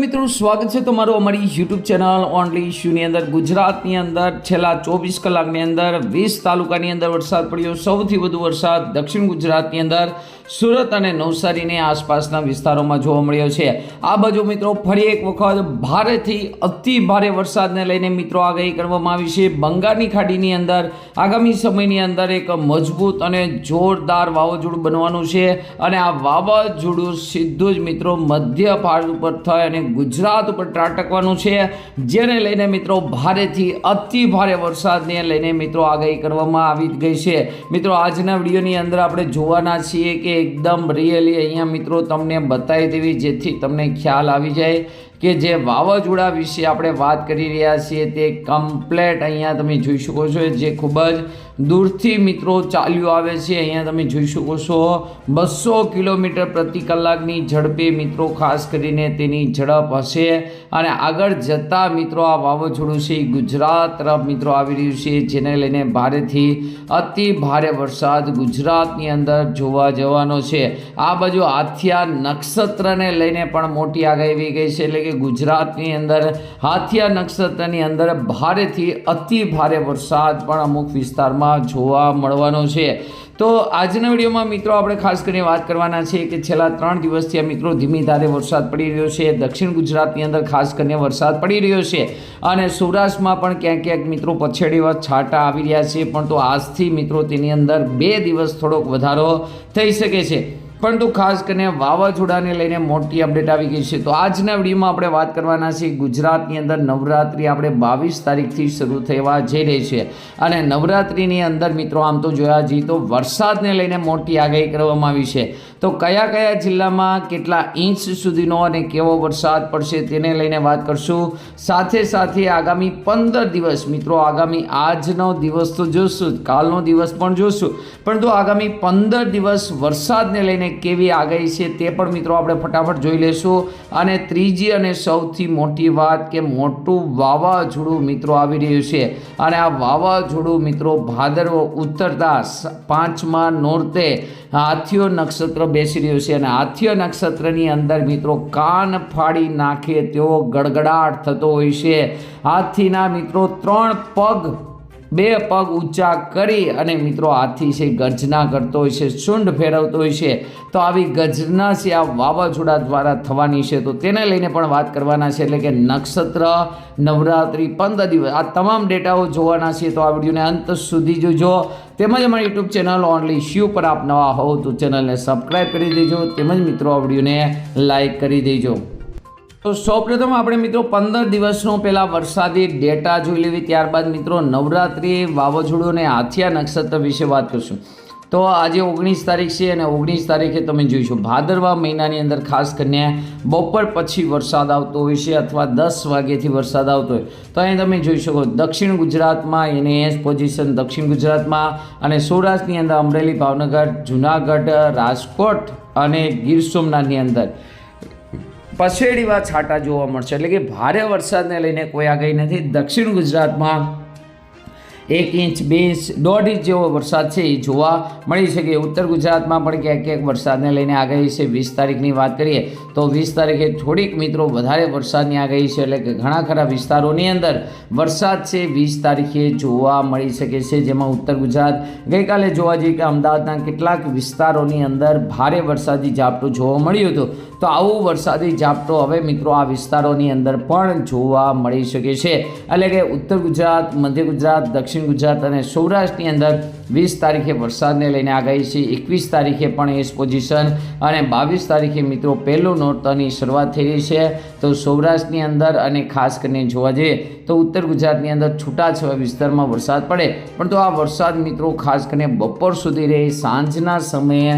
મિત્રો, સ્વાગત છે તમારું અમારી યુટ્યુબ ચેનલ ઓનલી ઇશ્યુની અંદર. ગુજરાતની અંદર છેલ્લા ચોવીસ કલાકની અંદર વીસ તાલુકાની અંદર વરસાદ પડ્યો. સૌથી વધુ વરસાદ દક્ષિણ ગુજરાતની અંદર, સુરત અને નવસારીની આસપાસના વિસ્તારોમાં જોવા મળ્યો છે. આ બાજુ મિત્રો, ફરી એક વખત ભારેથી અતિ ભારે વરસાદને લઈને મિત્રો આગાહી કરવામાં આવી છે. બંગાળની ખાડીની અંદર આગામી સમયની અંદર એક મજબૂત અને જોરદાર વાવાઝોડું બનવાનું છે અને આ વાવાઝોડું સીધું જ મિત્રો મધ્ય ભારત ઉપર થાય અને ગુજરાત ઉપર ત્રાટકવાનું છે. જેને લઈને મિત્રો ભારેથી અતિ ભારે વરસાદને લઈને મિત્રો આગાહી કરવામાં આવી ગઈ છે. મિત્રો, આજના વિડીયોની અંદર આપણે જોવાના છીએ કે એકદમ રિયલી અહીંયા મિત્રો તમને બતાવી દેવી જેથી તમને ખ્યાલ આવી જાય કે જે વાવાઝોડા વિશે આપણે વાત કરી રહ્યા છીએ તે કમ્પ્લેટ અહીંયા તમે જોઈ શકો છો. જે ખૂબ જ દૂરથી મિત્રો ચાલ્યું આવે છે. અહીંયા તમે જોઈ શકો છો, બસો કિલોમીટર પ્રતિ કલાકની ઝડપે મિત્રો ખાસ કરીને તેની ઝડપ હશે. અને આગળ જતાં મિત્રો આ વાવાઝોડું છે ગુજરાત તરફ મિત્રો આવી રહ્યું છે, જેને લઈને ભારેથી અતિ ભારે વરસાદ ગુજરાતની અંદર જોવા જવાનો છે. આ બાજુ હાથિયા નક્ષત્રને લઈને પણ મોટી આગાહી ગઈ છે, એટલે કે ગુજરાતની અંદર હાથિયા નક્ષત્રની અંદર ભારેથી અતિ ભારે વરસાદ પણ અમુક વિસ્તારમાં જોવા મળવાનો છે. તો આજના વિડીયોમાં મિત્રો આપણે ખાસ કરીને વાત કરવાના છે કે છેલ્લા ત્રણ દિવસથી આ મિત્રો ધીમી ધારે વરસાદ પડી રહ્યો છે. દક્ષિણ ગુજરાતની અંદર ખાસ કરીને વરસાદ પડી રહ્યો છે. અને સૌરાષ્ટ્રમાં પણ ક્યાંક ક્યાંક મિત્રો પછેડીવા છાંટા આવી રહ્યા છે. પણ તો આજથી મિત્રો તેની અંદર બે દિવસ થોડોક વધારો થઈ શકે છે. પરંતુ ખાસ કરીને વાવાઝોડાને લઈને મોટી અપડેટ આવી ગઈ છે. તો આજના વિડીયોમાં આપણે વાત કરવાના છીએ ગુજરાતની અંદર નવરાત્રિ આપણે બાવીસ તારીખથી શરૂ થવા જઈ રહી છે. અને નવરાત્રિની અંદર મિત્રો આમ તો જોયા જઈએ તો વરસાદને લઈને મોટી આગાહી કરવામાં આવી છે. તો કયા કયા જિલ્લામાં કેટલા ઇંચ સુધીનો અને કેવો વરસાદ પડશે તેને લઈને વાત કરશું. સાથે સાથે આગામી પંદર દિવસ મિત્રો આગામી આજનો દિવસ તો જોશું કાલનો દિવસ પણ જોશું. પરંતુ આગામી પંદર દિવસ વરસાદને લઈને કેવી આગાહી છે તે પણ મિત્રો આપણે ફટાફટ જોઈ લેશું. અને ત્રીજી અને સૌથી મોટી વાત કે મોટું વાવાઝોડું મિત્રો આવી રહ્યું છે. અને આ વાવાઝોડું મિત્રો ભાદરવો ઉત્તરતા સ- પાંચમા નોરતે હાથીઓ નક્ષત્ર બેસી રહ્યું છે. અને હાથીઓ નક્ષત્રની અંદર મિત્રો કાન ફાડી નાખે તેવો ગડગડાટ થતો હોય છે. હાથીના મિત્રો ત્રણ પગ બે પગ ઊંચા કરી અને મિત્રો હાથી છે ગર્જના કરતો હોય છે શુંઢ ફેરવતો હોય છે, તો આવી ગર્જના છે, આ વાવાઝોડા દ્વારા થવાની છે. તો તેને લઈને પણ વાત કરવાના છે, એટલે કે નક્ષત્ર, નવરાત્રિ, પંદર દિવસ, આ તમામ ડેટાઓ જોવાના છે. તો આ વિડીયોને અંત સુધી જોજો. તેમજ અમારી યુટ્યુબ ચેનલ ઓનલી શ્યુ પર આપ નવા હોવ તો ચેનલને સબસ્ક્રાઈબ કરી દેજો. તેમજ મિત્રો આ વિડીયોને લાઈક કરી દેજો. તો સૌપ્રથમ આપણે મિત્રો પંદર દિવસનો પહેલાં વરસાદી ડેટા જોઈ લેવી. ત્યારબાદ મિત્રો નવરાત્રિ વાવાઝોડું અને હાથિયા નક્ષત્ર વિશે વાત કરશું. તો આજે ઓગણીસ તારીખ છે અને ઓગણીસ તારીખે તમે જોઈશું, ભાદરવા મહિનાની અંદર ખાસ કરીને બપોર પછી વરસાદ આવતો હોય છે અથવા દસ વાગ્યેથી વરસાદ આવતો હોય. તો અહીં તમે જોઈ શકો, દક્ષિણ ગુજરાતમાં એની એસ પોઝિશન દક્ષિણ ગુજરાતમાં અને સૌરાષ્ટ્રની અંદર અમરેલી, ભાવનગર, જુનાગઢ, રાજકોટ અને ગીર સોમનાથની અંદર. પછેડીવા છાંટા જોવા મળશે. એટલે કે ભારે વરસાદને લઈને કોઈ આગાહી નથી. દક્ષિણ ગુજરાતમાં એક ઇંચ, બે ઇંચ, દોઢ ઇંચ જેવો વરસાદ છે એ જોવા મળી શકે. ઉત્તર ગુજરાતમાં પણ ક્યાંક ક્યાંક વરસાદને લઈને આગાહી છે. વીસ તારીખની વાત કરીએ તો વીસ તારીખે થોડીક મિત્રો વધારે વરસાદની આગાહી છે. એટલે કે ઘણા ખરા વિસ્તારોની અંદર વરસાદ છે. વીસ તારીખે જોવા મળી શકે છે. જેમાં ઉત્તર ગુજરાત ગઈકાલે જોવા જઈએ કે અમદાવાદના કેટલાક વિસ્તારોની અંદર ભારે વરસાદી ઝાપટું જોવા મળ્યું હતું. તો આવું વરસાદી ઝાપટો હવે મિત્રો આ વિસ્તારોની અંદર પણ જોવા મળી શકે છે. એટલે કે ઉત્તર ગુજરાત, મધ્ય ગુજરાત, દક્ષિણ ગુજરાત અને સૌરાષ્ટ્રની અંદર વીસ તારીખે વરસાદને લઈને આગાહી છે. એકવીસ તારીખે પણ એસ પોઝિશન અને બાવીસ તારીખે મિત્રો પહેલું નોરતાની શરૂઆત થઈ રહી છે. તો સૌરાષ્ટ્રની અંદર અને ખાસ કરીને જોવા જઈએ તો ઉત્તર ગુજરાતની અંદર છૂટાછવાયા વિસ્તારમાં વરસાદ પડે. પણ તો આ વરસાદ મિત્રો ખાસ કરીને બપોર સુધી રહે, સાંજના સમયે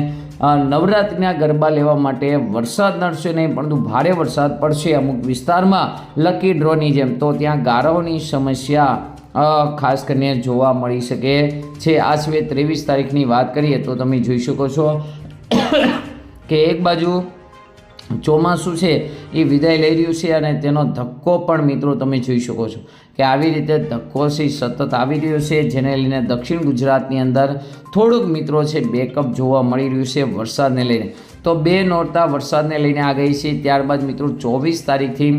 નવરાત્રિના ગરબા લેવા માટે વરસાદ નડશે નહીં, પરંતુ ભારે વરસાદ પડશે અમુક વિસ્તારમાં. લકી ડ્રોની જેમ તો ત્યાં ગારોની સમસ્યા ખાસ કરીને જોવા મળી શકે છે. આ સિવાય ત્રેવીસ તારીખની વાત કરીએ તો તમે જોઈ શકો છો કે એક બાજુ ચોમાસું છે, એ વિદાય લઈ રહ્યું છે અને તેનો ધક્કો પણ મિત્રો તમે જોઈ શકો છો કે આવી રીતે ધક્કો છે સતત આવી રહ્યો છે, જેને લઈને દક્ષિણ ગુજરાતની અંદર થોડુંક મિત્રો છે બેકઅપ જોવા મળી રહ્યું છે વરસાદને લઈને. તો બે નોરતા વરસાદને લઈને આ ગઈ છે, ત્યારબાદ મિત્રો ચોવીસ તારીખથી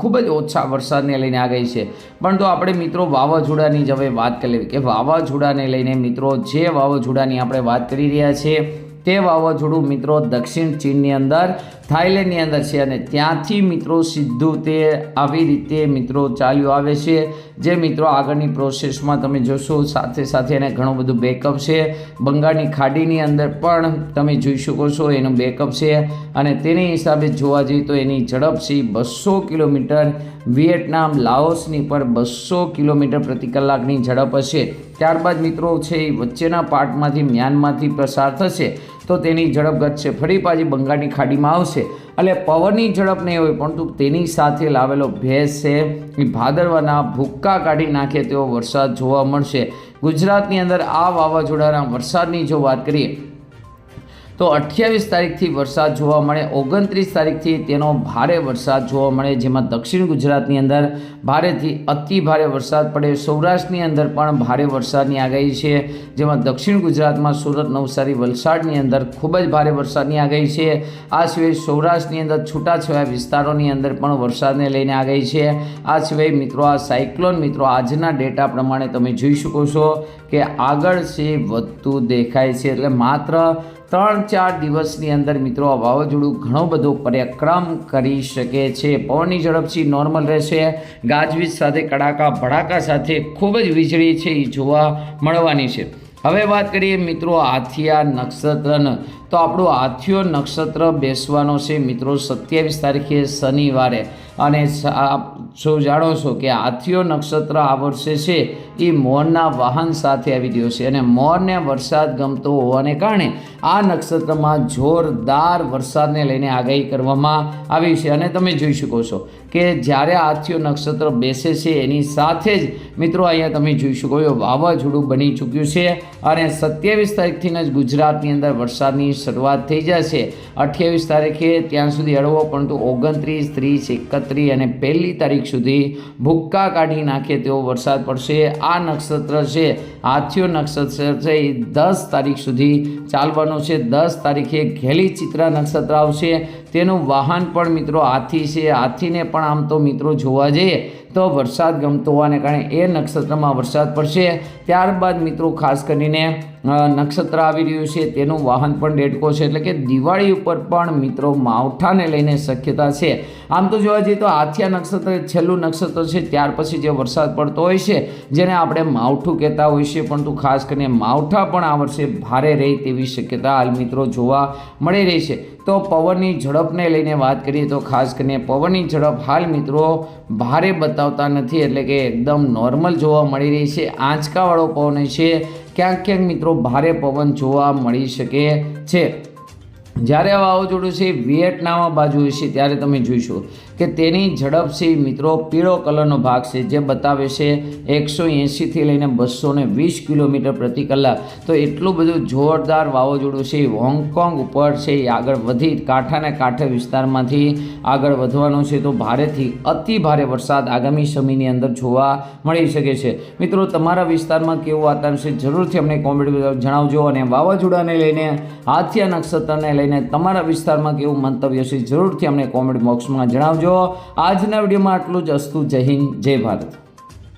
ખૂબ જ ઓછા વરસાદને લઈને આ ગઈ છે. પણ તો આપણે મિત્રો વાવાઝોડાની જ હવે વાત કરી લેવી કે વાવાઝોડાને લઈને મિત્રો જે વાવાઝોડાની આપણે વાત કરી રહ્યા છીએ તે વાવાઝોડું મિત્રો દક્ષિણ ચીનની અંદર થાઈલેન્ડની અંદર છે અને ત્યાંથી મિત્રો સીધું તે આવી રીતે મિત્રો ચાલ્યું આવે છે. જે મિત્રો આગળની પ્રોસેસમાં તમે જોશો, સાથે સાથે એને ઘણું બધું બેકઅપ છે. બંગાળની ખાડીની અંદર પણ તમે જોઈ શકો છો એનું બેકઅપ છે અને તેની હિસાબે જોવા જઈએ તો એની ઝડપ છે બસો કિલોમીટર વિયેટનામ લાઓસની પર બસો કિલોમીટર પ્રતિ કલાકની ઝડપ હશે. ત્યારબાદ મિત્રો છે એ વચ્ચેના પાર્ટમાંથી મ્યાનમાંથી પસાર થશે. તો તેની ઝડપ ઘટશે ફરી પાછી બંગાળની ખાડીમાં આવશે. એટલે પવનની ઝડપ નહીં હોય, પરંતુ તેની સાથે લાવેલો ભેજ છે એ ભાદરવાના ભૂક્કા કાઢી નાખે તેવો વરસાદ જોવા મળશે. ગુજરાતની અંદર આ વાવાઝોડાના વરસાદની જો વાત કરીએ તો અઠ્યાવીસ તારીખથી વરસાદ જોવા મળે, ઓગણત્રીસ તારીખથી તેનો ભારે વરસાદ જોવા મળે, જેમાં દક્ષિણ ગુજરાતની અંદર ભારેથી અતિ ભારે વરસાદ પડે, સૌરાષ્ટ્રની અંદર પણ ભારે વરસાદની આગાહી છે, જેમાં દક્ષિણ ગુજરાતમાં સુરત, નવસારી, વલસાડની અંદર ખૂબ જ ભારે વરસાદની આગાહી છે. આ સિવાય સૌરાષ્ટ્રની અંદર છૂટાછવાયા વિસ્તારોની અંદર પણ વરસાદને લઈને આગાહી છે. આ સિવાય મિત્રો, આ સાયક્લોન મિત્રો, આજના ડેટા પ્રમાણે તમે જોઈ શકો છો કે આગળ છે, વધતું દેખાય છે, એટલે માત્ર ત્રણ ચાર દિવસની અંદર મિત્રો આ વાવાઝોડું ઘણો બધો પરિક્રમ કરી શકે છે. પવનની ઝડપથી નોર્મલ રહેશે. ગાજવીજ સાથે, કડાકા ભડાકા સાથે ખૂબ જ વીજળી છે એ જોવા મળવાની છે. હવે વાત કરીએ મિત્રો આથિયા નક્ષત્રનો. તો આપણું આથિયો નક્ષત્ર બેસવાનો છે મિત્રો સત્યાવીસ તારીખે શનિવારે. અને આપ સૌ જાણો છો કે આથીઓ નક્ષત્ર આ વર્ષે છે, એ મોરના વાહન સાથે આવી ગયો છે અને મોરને વરસાદ ગમતો હોવાને કારણે આ નક્ષત્રમાં જોરદાર વરસાદને લઈને આગાહી કરવામાં આવી છે. અને તમે જોઈ શકો છો કે જ્યારે આથીઓ નક્ષત્ર બેસે છે, એની સાથે જ મિત્રો અહીંયા તમે જોઈ શકો છો, વાવાઝોડું બની ચૂક્યું છે અને સત્યાવીસ તારીખથી જ ગુજરાતની અંદર વરસાદની શરૂઆત થઈ જશે. અઠ્યાવીસ તારીખે ત્યાં સુધી હળવો, પરંતુ ઓગણત્રીસ, ત્રીસ, એકત્રીસ અને પહેલી તારીખ સુધી ભૂક્કા કાઢી નાખે તેવો વરસાદ પડશે. આ નક્ષત્ર છે હાથીઓ નક્ષત્ર છે, એ દસ તારીખ સુધી ચાલવાનો છે. દસ તારીખે ઘેલી ચિત્રા નક્ષત્ર આવશે. તેનું વાહન પણ મિત્રો હાથી છે. હાથીને પણ આમ તો મિત્રો જોવા જઈએ તો વરસાદ ગમતો હોવાને કારણે એ નક્ષત્રમાં વરસાદ પડશે. ત્યારબાદ મિત્રો ખાસ કરીને નક્ષત્ર આવી રહ્યું છે, તેનું વાહન પણ ડેડકો છે, એટલે કે દિવાળી ઉપર પણ મિત્રો માવઠાને લઈને શક્યતા છે. આમ તો જોવા જઈએ તો આથિયા નક્ષત્ર છેલ્લું નક્ષત્ર છે, ત્યાર પછી જે વરસાદ પડતો હોય છે, જેને આપણે માવઠું કહેતા હોઈએ છીએ, પરંતુ ખાસ કરીને માવઠા પણ આ વર્ષે ભારે રહે તેવી શક્યતા હાલ મિત્રો જોવા મળી રહી છે. તો પવનની ઝડપને લઈને વાત કરીએ તો ખાસ કરીને પવનની ઝડપ હાલ મિત્રો ભારે બતાવતા નથી, એટલે કે એકદમ નોર્મલ જોવા મળી રહી છે. આંચકાવાળો પવન છે ક્યાંક ક્યાંક મિત્રો ભારે પવન જોવા મળી શકે છે. જ્યારે વાવાઝોડું છે વિયેટનામ બાજુ છે ત્યારે તમે જોઈશો કે તેની ઝડપ છે મિત્રો પીળો કલરનો ભાગ છે, જે બતાવે છે એકસો એંશીથી લઈને બસો વીસ કિલોમીટર પ્રતિ કલાક. તો એટલું બધું જોરદાર વાવાઝોડું છે, હોંગકોંગ ઉપર છે, એ આગળ વધી કાંઠાને કાંઠે વિસ્તારમાંથી આગળ વધવાનું છે. તો ભારેથી અતિ ભારે વરસાદ આગામી સમયની અંદર જોવા મળી શકે છે. મિત્રો, તમારા વિસ્તારમાં કેવું વાતાવરણ છે, જરૂરથી અમને કોમેન્ટ જણાવજો અને વાવાઝોડાને લઈને, હાથિયા નક્ષત્રને લઈને તમારા વિસ્તારમાં કેવું મંતવ્ય છે, જરૂરથી અમને કોમેન્ટ બોક્સમાં જણાવજો. આજના વિડીયોમાં આટલું જ. અસ્તુ જય હિન્દ જય ભારત.